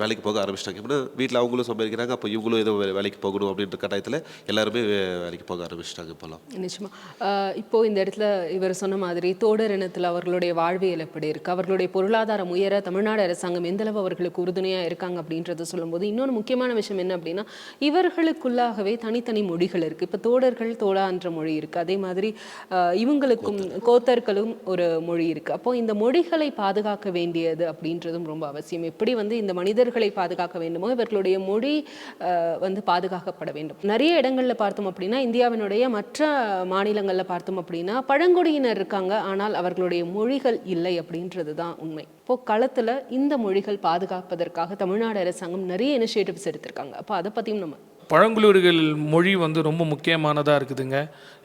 வேலைக்கு போக ஆரம்பிச்சிட்டாங்க. ஏன்னா வீட்டில் அவங்களும் சம்பாதிக்கிறாங்க அப்போ இவங்களும் ஏதோ வேலைக்கு போகணும் அப்படின்ற கட்டாயத்தில் எல்லாருமே வேலைக்கு போக ஆரம்பிச்சிட்டாங்க இப்போல்லாம் நிச்சயமா. ஆஹ் இப்போ இந்த இடத்துல இவர் சொன்ன மாதிரி தோடர் இனத்தில் அவர்களுடைய வாழ்வியல் எப்படி இருக்கு? அவர்களுடைய பொருளாதாரம் உயர தமிழ்நாடு அரசாங்கம் எந்த அளவு அவர்களுக்கு உறுதுணையா இருக்காங்க அப்படின்றத சொல்லும்போது இன்னொரு முக்கியமான விஷயம் என்ன அப்படின்னா இவர்களுக்குள்ளாகவே தனித்தனி மொழிகள் இருக்கு. இப்போ தோடர்கள் தோடான்ற மொழி இருக்கு. அதே மாதிரி இவங்களுக்கும் கோத்தர்களும் ஒரு மொழி இருக்கு. அப்போ இந்த மொழிகளை பாதுகாக்க வேண்டியது அப்படின்றதும் ரொம்ப அவசியம். எப்படி வந்து இந்த மனிதர்களை பாதுகாக்க வேண்டுமோ இவர்களுடைய மொழி வந்து பாதுகாக்கப்பட வேண்டும். நிறைய இடங்கள்ல பார்த்தோம் அப்படின்னா இந்தியாவினுடைய மற்ற மாநிலங்களில் பார்த்தோம் அப்படின்னா பழங்குடியினர் இருக்காங்க ஆனால் அவர்களுடைய மொழிகள் இல்லை அப்படின்றது தான் உண்மை. இப்போ களத்தில் இந்த மொழிகள் பாதுகாப்பதற்காக தமிழ்நாடு அரசாங்கம் நிறைய இனிஷியேட்டிவ்ஸ் எடுத்திருக்காங்க. அப்போ அதை பற்றியும் நம்ம பழங்குடியிர்கள் மொழி வந்து ரொம்ப முக்கியமானதாக இருக்குதுங்க.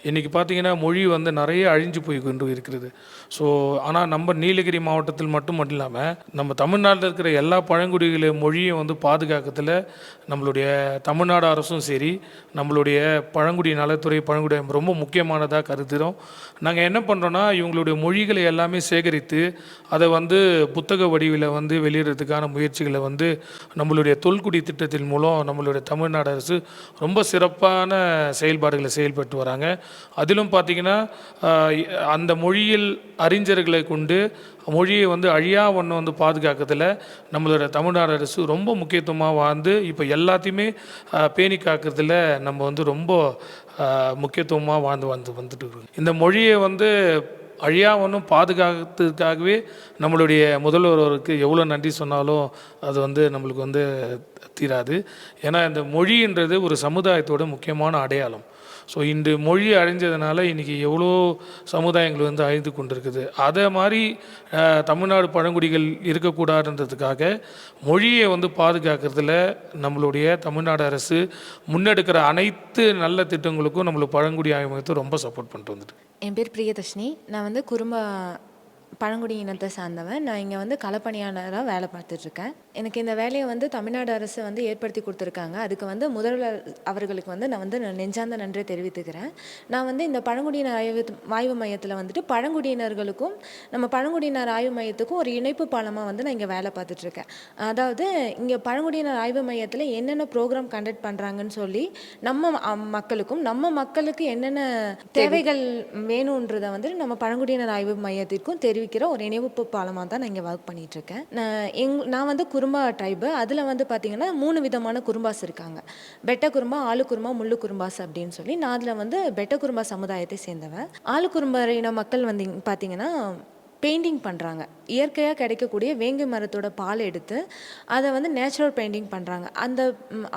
இன்றைக்கி பார்த்தீங்கன்னா மொழி வந்து நிறைய அழிஞ்சு போய் கொண்டு இருக்கிறது. ஸோ ஆனால் நம்ம நீலகிரி மாவட்டத்தில் மட்டும் இல்லாமல் நம்ம தமிழ்நாட்டில் இருக்கிற எல்லா பழங்குடிகள மொழியும் வந்து பாதுகாக்கிறதுல நம்மளுடைய தமிழ்நாடு அரசும் சரி நம்மளுடைய பழங்குடி நலத்துறை பழங்குடி ரொம்ப முக்கியமானதாக கருதுகிறோம் நாங்கள் என்ன பண்ணுறோன்னா இவங்களுடைய மொழிகளை எல்லாமே சேகரித்து அதை வந்து புத்தக வடிவில் வந்து வெளியிடுறதுக்கான முயற்சிகளை வந்து நம்மளுடைய தொல்குடி திட்டத்தின் மூலம் நம்மளுடைய தமிழ்நாடு அரசு ரொம்ப சிறப்பான செயல்பாடுகளை செயல்பட்டு வராங்க. அதிலும் பார்த்திங்கன்னா அந்த மொழியில் அறிஞர்களை கொண்டு மொழியை வந்து அழியா ஒன்று வந்து பாதுகாக்கிறதுல நம்மளோட தமிழ்நாடு அரசு ரொம்ப முக்கியத்துவமாக வாழ்ந்து இப்போ எல்லாத்தையுமே பேணி காக்கிறதுல நம்ம வந்து ரொம்ப முக்கியத்துவமாக வாழ்ந்து வந்து வந்துட்டு இருக்கோம். இந்த மொழியை வந்து அழியா ஒன்றும் பாதுகாக்கிறதுக்காகவே நம்மளுடைய முதல்வருக்கு எவ்வளோ நன்றி சொன்னாலும் அது வந்து நம்மளுக்கு வந்து தீராது. ஏன்னா இந்த மொழின்றது ஒரு சமுதாயத்தோட முக்கியமான அடையாளம். ஸோ இன்று மொழி அழிஞ்சதுனால இன்றைக்கி எவ்வளோ சமுதாயங்கள் வந்து அழிந்து கொண்டிருக்குது. அதே மாதிரி தமிழ்நாடு பழங்குடிகள் இருக்கக்கூடாதுன்றதுக்காக மொழியை வந்து பாதுகாக்கிறதுல நம்மளுடைய தமிழ்நாடு அரசு முன்னெடுக்கிற அனைத்து நல்ல திட்டங்களுக்கும் நம்மளுக்கு பழங்குடி ஆய்வகத்தை ரொம்ப சப்போர்ட் பண்ணிட்டு வந்துட்டு என் பேர் பிரியதர்ஷினி. நான் வந்து குறும்ப பழங்குடி இனத்தை சார்ந்தவன். நான் இங்கே வந்து களப்பணியாளராக வேலை பார்த்துட்ருக்கேன் எனக்கு இந்த வேலையை வந்து தமிழ்நாடு அரசு வந்து ஏற்படுத்தி கொடுத்துருக்காங்க. அதுக்கு வந்து முதல்வர் அவர்களுக்கு வந்து நான் வந்து நெஞ்சார்ந்த நன்றியை தெரிவித்துக்கிறேன். நான் வந்து இந்த பழங்குடியினர் ஆய்வு ஆய்வு மையத்தில் வந்துட்டு பழங்குடியினர்களுக்கும் நம்ம பழங்குடியினர் ஆய்வு மையத்துக்கும் ஒரு இணைப்பு பாலமாக வந்து நான் இங்கே வேலை பார்த்துட்ருக்கேன். அதாவது இங்கே பழங்குடியினர் ஆய்வு மையத்தில் என்னென்ன ப்ரோக்ராம் கண்டக்ட் பண்ணுறாங்கன்னு சொல்லி நம்ம மக்களுக்கும் நம்ம மக்களுக்கு என்னென்ன தேவைகள் வேணுன்றதை வந்து நம்ம பழங்குடியினர் ஆய்வு மையத்திற்கும் தெரிவிக்கிற ஒரு இணைப்பு பாலமாக தான் நான் இங்கே ஒர்க் பண்ணிகிட்ருக்கேன் நான் எங் நான் வந்து குறும்பா ட்ரைபு அதில் வந்து பார்த்தீங்கன்னா மூணு விதமான குறும்பாஸ் இருக்காங்க. பெட்ட குரும்பா ஆளு குருமா முள்ளு குறும்பாஸ் அப்படின்னு சொல்லி நான் அதில் வந்து பெட்ட குரும்பா சமுதாயத்தை சேர்ந்தவன். ஆளு குறும்பா மக்கள் வந்து பார்த்திங்கன்னா பெயிண்டிங் பண்ணுறாங்க இயற்கையாக கிடைக்கக்கூடிய வேங்கை மரத்தோட பால் எடுத்து அதை வந்து நேச்சுரல் பெயிண்டிங் பண்ணுறாங்க அந்த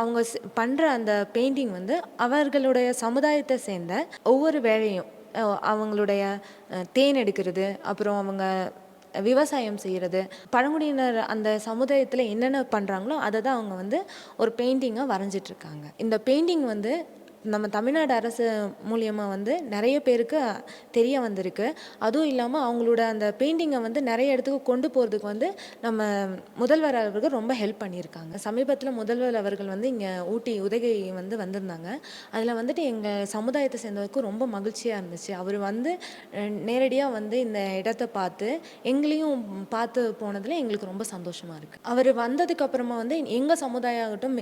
அவங்க பண்ணுற அந்த பெயிண்டிங் வந்து அவர்களுடைய சமுதாயத்தை சேர்ந்த ஒவ்வொரு வேலையும் அவங்களுடைய தேன் எடுக்கிறது அப்புறம் அவங்க விவசாயம் செய்கிறது பழங்குடியினர் அந்த சமுதாயத்தில் என்னென்ன பண்ணுறாங்களோ அதை தான் அவங்க வந்து ஒரு பெயிண்டிங்காக வரைஞ்சிட்ருக்காங்க இந்த பெயிண்டிங் வந்து நம்ம தமிழ்நாடு அரசு மூலியமாக வந்து நிறைய பேருக்கு தெரிய வந்திருக்கு. அதுவும் இல்லாமல் அவங்களோட அந்த பெயிண்டிங்கை வந்து நிறைய இடத்துக்கு கொண்டு போகிறதுக்கு வந்து நம்ம முதல்வர் அவர்கள் ரொம்ப ஹெல்ப் பண்ணியிருக்காங்க. சமீபத்தில் முதல்வர் அவர்கள் வந்து இங்கே ஊட்டி உதகை வந்து வந்திருந்தாங்க. அதில் வந்துட்டு எங்கள் சமுதாயத்தை சேர்ந்தவருக்கு ரொம்ப மகிழ்ச்சியாக இருந்துச்சு. அவர் வந்து நேரடியாக வந்து இந்த இடத்த பார்த்து எங்களையும் பார்த்து போனதில் எங்களுக்கு ரொம்ப சந்தோஷமாக இருக்குது அவர் வந்ததுக்கப்புறமா வந்து எங்கள் சமுதாயம் ஆகட்டும்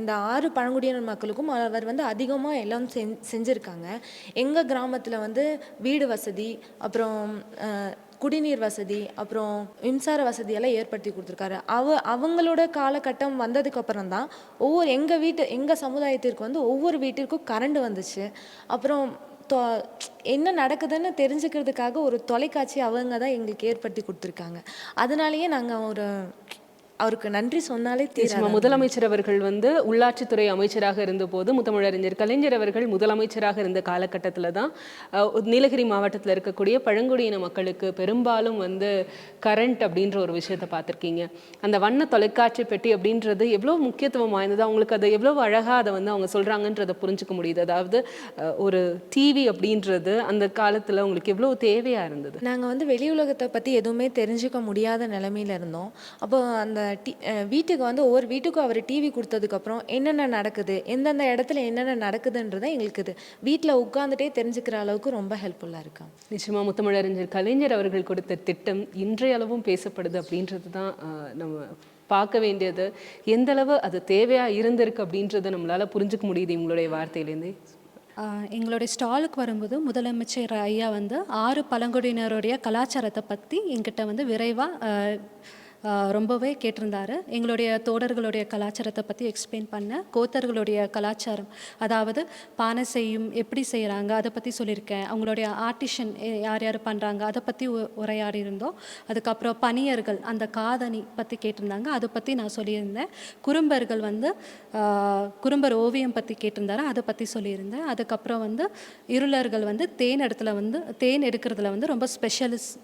இந்த ஆறு பழங்குடியினர் மக்களுக்கும் அவர் வந்து அதிகமாக எல்லாம் செஞ் செஞ்சுருக்காங்க. எங்கள் கிராமத்தில் வந்து வீடு வசதி அப்புறம் குடிநீர் வசதி அப்புறம் மின்சார வசதியெல்லாம் ஏற்படுத்தி கொடுத்துருக்காரு. அவ அவங்களோட காலகட்டம் வந்ததுக்கு அப்புறம் தான் ஒவ்வொரு எங்கள் வீட்டு எங்கள் சமுதாயத்திற்கு வந்து ஒவ்வொரு வீட்டிற்கும் கரண்ட் வந்துச்சு. அப்புறம் தொ என்ன நடக்குதுன்னு தெரிஞ்சுக்கிறதுக்காக ஒரு தொலைக்காட்சி அவங்க தான் எங்களுக்கு ஏற்படுத்தி கொடுத்துருக்காங்க. அதனாலேயே நாங்கள் ஒரு அவருக்கு நன்றி சொன்னாலே தீராது. முதலமைச்சர் அவர்கள் வந்து உள்ளாட்சித்துறை அமைச்சராக இருந்தபோது முத்தமிழறிஞர் கலைஞர் அவர்கள் முதலமைச்சராக இருந்த காலகட்டத்தில் தான் நீலகிரி மாவட்டத்தில் இருக்கக்கூடிய பழங்குடியின மக்களுக்கு பெரும்பாலும் வந்து கரண்ட் அப்படின்ற ஒரு விஷயத்தை பார்த்துருக்கீங்க. அந்த வண்ண தொலைக்காட்சி பெட்டி அப்படின்றது எவ்வளோ முக்கியத்துவம் வாய்ந்தது? அவங்களுக்கு அதை எவ்வளோ அழகாக அதை வந்து அவங்க சொல்கிறாங்கன்றதை புரிஞ்சுக்க முடியுது. அதாவது அஹ், ஒரு டிவி அப்படின்றது அந்த காலத்தில் உங்களுக்கு எவ்வளோ தேவையாக இருந்தது? நாங்கள் வந்து வெளி உலகத்தை பற்றி எதுவுமே தெரிஞ்சுக்க முடியாத நிலமையில இருந்தோம். அப்போ அந்த டி வீட்டுக்கு வந்து ஒவ்வொரு வீட்டுக்கும் அவர் டிவி கொடுத்ததுக்கப்புறம் என்னென்ன நடக்குது எந்தெந்த இடத்துல என்னென்ன நடக்குதுன்றதை எங்களுக்கு இது வீட்டில் உட்காந்துட்டே தெரிஞ்சுக்கிற அளவுக்கு ரொம்ப ஹெல்ப்ஃபுல்லாக இருக்கா. நிச்சயமா முத்தமிழறிஞர் கலைஞர் அவர்கள் கொடுத்த திட்டம் இன்றைய அளவும் பேசப்படுது அப்படின்றது தான் நம்ம பார்க்க வேண்டியது. எந்த அளவு அது தேவையா இருந்திருக்கு அப்படின்றத நம்மளால புரிஞ்சுக்க முடியுது உங்களுடைய வார்த்தையிலேருந்தே? எங்களுடைய ஸ்டாலுக்கு வரும்போது முதலமைச்சர் ஐயா வந்து ஆறு பழங்குடியினருடைய கலாச்சாரத்தை பற்றி எங்கிட்ட வந்து விரைவாக ரொம்பவே கேட்டிருந்தாரு. எங்களுடைய தோடர்களுடைய கலாச்சாரத்தை பற்றி எக்ஸ்பிளைன் பண்ண கோத்தர்களுடைய கலாச்சாரம் அதாவது பானை செய்யும் எப்படி செய்கிறாங்க அதை பற்றி சொல்லியிருக்கேன். அவங்களுடைய ஆர்டிஷன் யார் யார் பண்ணுறாங்க அதை பற்றி உரையாடி இருந்தோம் அதுக்கப்புறம் பணியர்கள் அந்த காதணி பற்றி கேட்டிருந்தாங்க அதை பற்றி நான் சொல்லியிருந்தேன். குறும்பர்கள் வந்து குறும்பர் ஓவியம் பற்றி கேட்டிருந்தாரு அதை பற்றி சொல்லியிருந்தேன். அதுக்கப்புறம் வந்து இருளர்கள் வந்து தேன் இடத்துல வந்து தேன் எடுக்கிறதுல வந்து ரொம்ப ஸ்பெஷலிஸ்ட்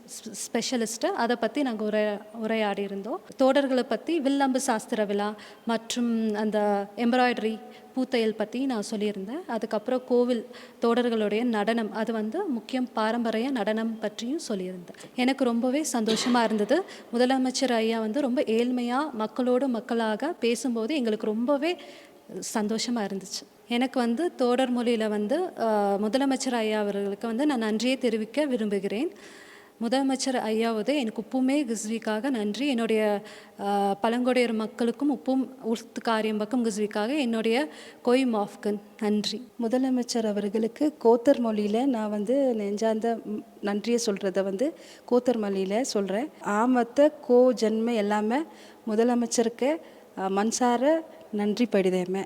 ஸ்பெஷலிஸ்ட்டு அதை பற்றி நாங்கள் உரை உரையாடி இருந்தோம். தோடர்களை பற்றி வில்லம்பு சாஸ்திர விழா மற்றும் அந்த எம்ப்ராய்டரி பூத்தையல் பற்றி நான் சொல்லியிருந்தேன். அதுக்கப்புறம் கோவில் தோடர்களுடைய நடனம் அது வந்து முக்கியம் பாரம்பரிய நடனம் பற்றியும் சொல்லியிருந்தேன். எனக்கு ரொம்பவே சந்தோஷமாக இருந்தது. முதலமைச்சர் ஐயா வந்து ரொம்ப ஏழ்மையாக மக்களோடு மக்களாக பேசும்போது எங்களுக்கு ரொம்பவே சந்தோஷமாக இருந்துச்சு. எனக்கு வந்து தோடர் மொழியில் வந்து முதலமைச்சர் ஐயா அவர்களுக்கு வந்து நான் நன்றியை தெரிவிக்க விரும்புகிறேன். முதலமைச்சர் ஐயாவது எனக்கு உப்புமே கிஸ்விக்காக நன்றி. என்னுடைய பழங்குடியர் மக்களுக்கும் உப்பும் உர்த்து காரியம்பக்கம் கிஸ்விக்காக என்னுடைய கொய் மாஃப்கன் நன்றி. முதலமைச்சர் அவர்களுக்கு கோத்தர் மொழியில் நான் வந்து நெஞ்சார்ந்த நன்றியை சொல்கிறத வந்து கோத்தர் மொழியில் சொல்கிறேன் ஆமத்த கோ ஜன்ம எல்லாமே முதலமைச்சருக்கு மனசார நன்றி படிதேமே.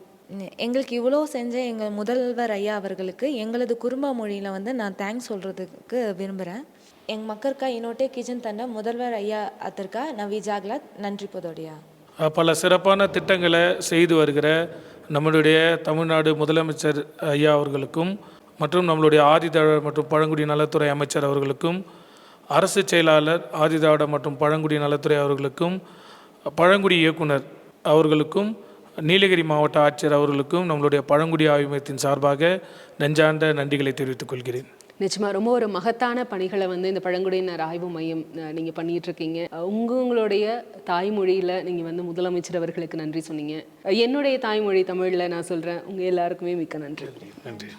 எங்களுக்கு இவ்வளோ செஞ்ச எங்கள் முதல்வர் ஐயா அவர்களுக்கு எங்களது குறும்ப மொழியில் வந்து நான் தேங்க்ஸ் சொல்கிறதுக்கு விரும்புகிறேன் எங்கள் மக்களுக்கா இன்னொட்டே கிச்சன் தண்ட முதல்வர் ஐயா அத்திற்கா நான் விஜாகலா நன்றி போதோடியா. பல சிறப்பான திட்டங்களை செய்து வருகிற நம்மளுடைய தமிழ்நாடு முதலமைச்சர் ஐயா அவர்களுக்கும் மற்றும் நம்மளுடைய ஆதிதிராவிட மற்றும் பழங்குடி நலத்துறை அமைச்சர் அவர்களுக்கும் அரசு செயலாளர் ஆதிதிராவிட மற்றும் பழங்குடி நலத்துறை அவர்களுக்கும் பழங்குடி இயக்குனர் அவர்களுக்கும் நீலகிரி மாவட்ட ஆட்சியர் அவர்களுக்கும் நம்மளுடைய பழங்குடி ஆய்வு மையத்தின் சார்பாக நெஞ்சார்ந்த நன்றிகளை தெரிவித்துக் கொள்கிறேன். நிச்சயமா ரொம்ப ஒரு மகத்தான பணிகளை வந்து இந்த பழங்குடியினர் ஆய்வு மையம் நீங்க பண்ணிட்டு இருக்கீங்க உங்க உங்களுடைய தாய்மொழியில நீங்க வந்து முதலமைச்சர் அவர்களுக்கு நன்றி சொன்னீங்க. என்னுடைய தாய்மொழி தமிழ்ல நான் சொல்றேன். உங்க எல்லாருக்குமே மிக்க நன்றி. நன்றி.